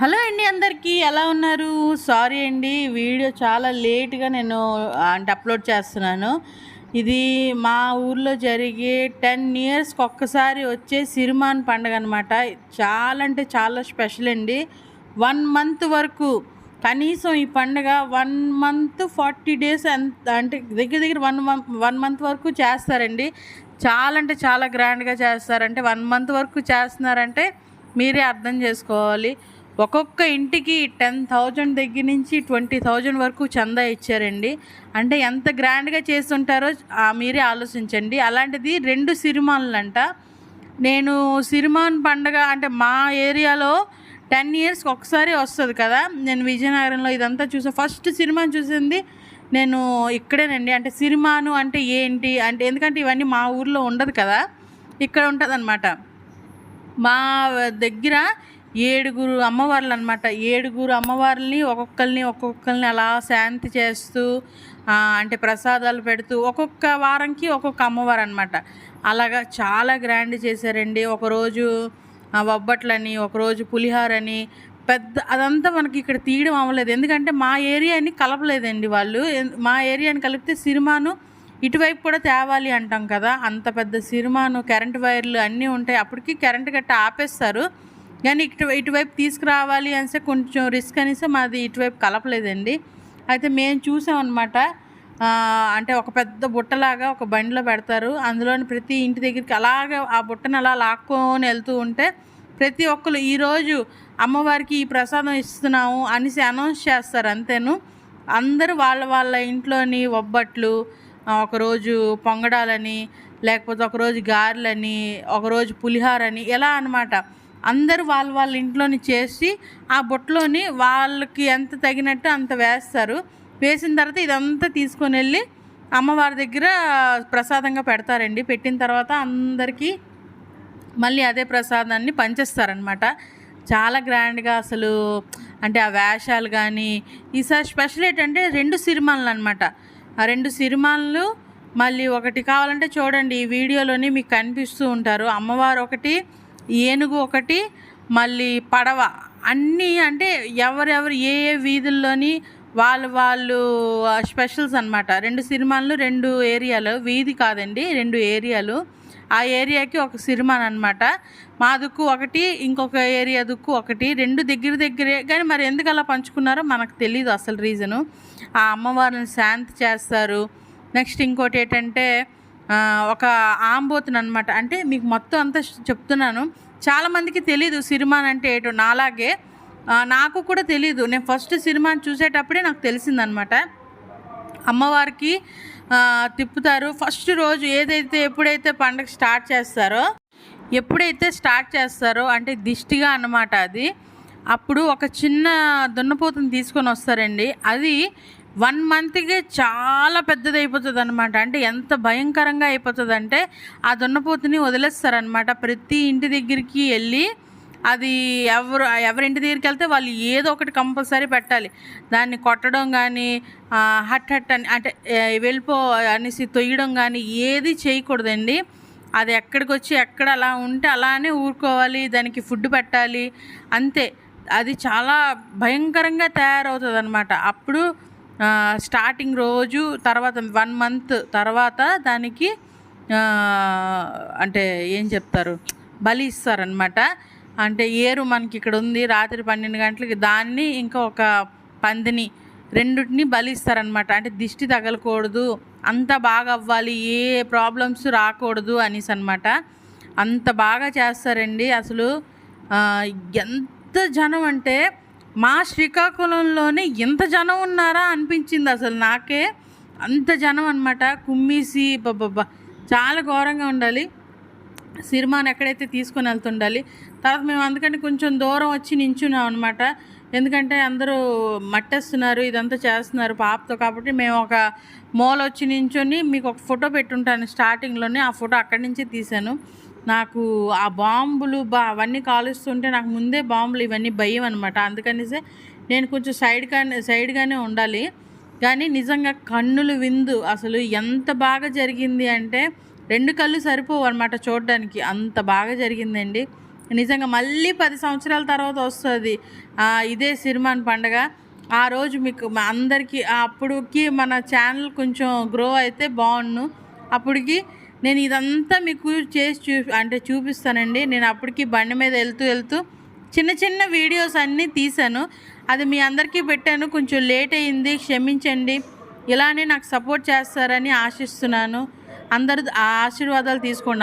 Hello అండి అందరికీ ఎలా ఉన్నారు? సారీ అండి వీడియో చాలా లేట్గా నేను అంటే అప్లోడ్ చేస్తున్నాను. ఇది మా ఊర్లో జరిగే టెన్ ఇయర్స్కి ఒక్కసారి వచ్చే సిరిమాన్ పండుగ అనమాట చాలా అంటే చాలా స్పెషల్ అండి. వన్ మంత్ వరకు కనీసం ఈ పండుగ వన్ మంత్ ఫార్టీ డేస్ ఎంత అంటే దగ్గర దగ్గర వన్ మంత్ వన్ మంత్ వరకు చేస్తారండి. చాలా అంటే చాలా గ్రాండ్గా చేస్తారంటే వన్ మంత్ వరకు చేస్తున్నారంటే మీరే అర్థం చేసుకోవాలి. ఒక్కొక్క ఇంటికి టెన్ థౌజండ్ దగ్గర నుంచి ట్వంటీ థౌజండ్ వరకు చందా ఇచ్చారండి. అంటే ఎంత గ్రాండ్గా చేస్తుంటారో ఆ, మీరే ఆలోచించండి. అలాంటిది రెండు సిరిమానులంట. నేను సిరిమాన్ పండగ అంటే మా ఏరియాలో టెన్ ఇయర్స్కి ఒకసారి వస్తుంది కదా. నేను విజయనగరంలో ఇదంతా చూసా. ఫస్ట్ సినిమాని చూసింది నేను ఇక్కడేనండి. అంటే సిరిమాను అంటే ఏంటి? అంటే ఎందుకంటే ఇవన్నీ మా ఊర్లో ఉండదు కదా. ఇక్కడ ఉంటుంది మా దగ్గర ఏడుగురు అమ్మవార్లు అనమాట ఏడుగురు అమ్మవార్లని ఒక్కొక్కరిని ఒక్కొక్కరిని అలా శాంతి చేస్తూ అంటే ప్రసాదాలు పెడుతూ ఒక్కొక్క వారంకి ఒక్కొక్క అమ్మవారు అనమాట అలాగా చాలా గ్రాండ్ చేశారండి. ఒకరోజు ఆ, బొబ్బట్లని ఒకరోజు పులిహారని పెద్ద అదంతా మనకి ఇక్కడ తీయడం అవ్వలేదు. ఎందుకంటే మా ఏరియాని కలపలేదండి వాళ్ళు. మా ఏరియాని కలిపితే సిరిమాను ఇటువైపు కూడా తేవాలి అంటాం కదా. అంత పెద్ద సిరిమాను కరెంట్ వైర్లు అన్నీ ఉంటాయి. అప్పటికి కరెంట్ గట్ట ఆపేస్తారు. కానీ ఇటు ఇటువైపు తీసుకురావాలి అనేసి కొంచెం రిస్క్ అనేసి మాది ఇటువైపు కలపలేదండి. అయితే మేము చూసామన్నమాట అంటే ఒక పెద్ద బుట్టలాగా ఒక బండిలో పెడతారు. అందులోని ప్రతి ఇంటి దగ్గరికి అలాగే ఆ బుట్టను అలా లాక్కొని వెళ్తూ ఉంటే ప్రతి ఒక్కరు ఈరోజు అమ్మవారికి ఈ ప్రసాదం ఇస్తున్నాము అనేసి అనౌన్స్ చేస్తారు అంతేను. అందరూ వాళ్ళ వాళ్ళ ఇంట్లోని ఒబ్బట్లు ఒకరోజు పొంగడాలని లేకపోతే ఒకరోజు గారెలని ఒకరోజు పులిహారని ఇలా అనమాట అందరూ వాళ్ళ వాళ్ళ ఇంట్లోని చేసి ఆ బుట్టలోని వాళ్ళకి ఎంత తగినట్టు అంత వేస్తారు. వేసిన తర్వాత ఇదంతా తీసుకొని వెళ్ళి అమ్మవారి దగ్గర ప్రసాదంగా పెడతారండి. పెట్టిన తర్వాత అందరికీ మళ్ళీ అదే ప్రసాదాన్ని పంచేస్తారనమాట చాలా గ్రాండ్గా అసలు అంటే ఆ వేషాలు కానీ ఈసారి స్పెషల్ ఏంటంటే రెండు సిరిమాలు అనమాట ఆ రెండు సిరిమాలు మళ్ళీ ఒకటి కావాలంటే చూడండి ఈ వీడియోలోనే మీకు కనిపిస్తూ ఉంటారు. అమ్మవారు ఒకటి ఏనుగు ఒకటి మళ్ళీ పడవ. అన్నీ అంటే ఎవరెవరు ఏ ఏ వీధుల్లోని వాళ్ళు వాళ్ళు స్పెషల్స్ అనమాట రెండు సినిమాలు రెండు ఏరియాలు. వీధి కాదండి రెండు ఏరియాలు. ఆ ఏరియాకి ఒక సిరిమాన్ అనమాట మా దుక్కు ఒకటి ఇంకొక ఏరియా దుక్కు ఒకటి. రెండు దగ్గర దగ్గరే. కానీ మరి ఎందుకు అలా పంచుకున్నారో మనకు తెలియదు అసలు రీజను ఆ అమ్మవారిని శాంతి చేస్తారు. నెక్స్ట్ ఇంకోటి ఏంటంటే ఒక ఆంబోతుని అనమాట అంటే మీకు మొత్తం అంతా చెప్తున్నాను. చాలామందికి తెలీదు సిరిమాన్ అంటే ఏటో నాలాగే. నాకు కూడా తెలీదు. నేను ఫస్ట్ సినిమాని చూసేటప్పుడే నాకు తెలిసిందనమాట అమ్మవారికి తిప్పుతారు. ఫస్ట్ రోజు ఏదైతే ఎప్పుడైతే పండగ స్టార్ట్ చేస్తారో ఎప్పుడైతే స్టార్ట్ చేస్తారో అంటే దిష్టిగా అన్నమాట అది. అప్పుడు ఒక చిన్న దున్నపోతుని తీసుకొని వస్తారండి. అది వన్ మంత్కి చాలా పెద్దది అయిపోతుంది అనమాట అంటే ఎంత భయంకరంగా అయిపోతుంది అంటే ఆ దున్నపోతుని వదిలేస్తారనమాట ప్రతి ఇంటి దగ్గరికి వెళ్ళి అది ఎవరు ఎవరింటి దగ్గరికి వెళ్తే వాళ్ళు ఏదో ఒకటి కంపల్సరీ పెట్టాలి. దాన్ని కొట్టడం కానీ హట్ హట్ అని అంటే వెళ్ళిపో అనేసి తొయ్యడం కానీ ఏది చేయకూడదండి. అది ఎక్కడికి వచ్చి ఎక్కడ అలా ఉంటే అలానే ఊరుకోవాలి దానికి ఫుడ్ పెట్టాలి అంతే. అది చాలా భయంకరంగా తయారవుతుంది అనమాట అప్పుడు స్టార్టింగ్ రోజు తర్వాత వన్ మంత్ తర్వాత దానికి అంటే ఏం చెప్తారు? బలి ఇస్తారనమాట అంటే ఏరు మనకి ఇక్కడ ఉంది రాత్రి పన్నెండు గంటలకి దాన్ని ఇంకా ఒక పందిని రెండుటిని బలి ఇస్తారనమాట అంటే దిష్టి తగలకూడదు అంత బాగా అవ్వాలి ఏ ప్రాబ్లమ్స్ రాకూడదు అనేసి అనమాట అంత బాగా చేస్తారండి అసలు. ఎంత జనం అంటే మా శ్రీకాకుళంలోనే ఎంత జనం ఉన్నారా అనిపించింది అసలు నాకే. అంత జనం అనమాట కుమ్మేసి బాబా చాలా ఘోరంగా ఉండాలి. సిరిమాను ఎక్కడైతే తీసుకొని వెళ్తుండాలి. తర్వాత మేము అందుకని కొంచెం దూరం వచ్చి నించున్నాం అనమాట ఎందుకంటే అందరూ మట్టేస్తున్నారు ఇదంతా చేస్తున్నారు పాపతో కాబట్టి మేము ఒక మూల వచ్చి నించొని మీకు ఒక ఫోటో పెట్టుంటాను స్టార్టింగ్లోనే. ఆ ఫోటో అక్కడి నుంచి తీశాను. నాకు ఆ బాంబులు బా అవన్నీ కాలుస్తుంటే నాకు ముందే బాంబులు ఇవన్నీ భయం అనమాట అందుకనేసే నేను కొంచెం సైడ్ కానీ సైడ్గానే ఉండాలి. కానీ నిజంగా కన్నులు విందు. అసలు ఎంత బాగా జరిగింది అంటే రెండు కళ్ళు సరిపోవు అనమాట చూడడానికి. అంత బాగా జరిగిందండి. నిజంగా మళ్ళీ పది సంవత్సరాల తర్వాత వస్తుంది. ఇదే సిరిమాన్ పండగ. ఆ రోజు మీకు మా అందరికీ అప్పుడుకి మన ఛానల్ కొంచెం గ్రో అయితే బాగుండు. అప్పటికి నేను ఇదంతా మీకు చేసి చూ అంటే చూపిస్తానండి. నేను అప్పటికి బండి మీద వెళ్తూ వెళ్తూ చిన్న చిన్న వీడియోస్ అన్నీ తీశాను. అది మీ అందరికీ పెట్టాను. కొంచెం లేట్ అయింది. క్షమించండి. ఇలానే నాకు సపోర్ట్ చేస్తారని ఆశిస్తున్నాను. అందరు ఆ ఆశీర్వాదాలు తీసుకోండి.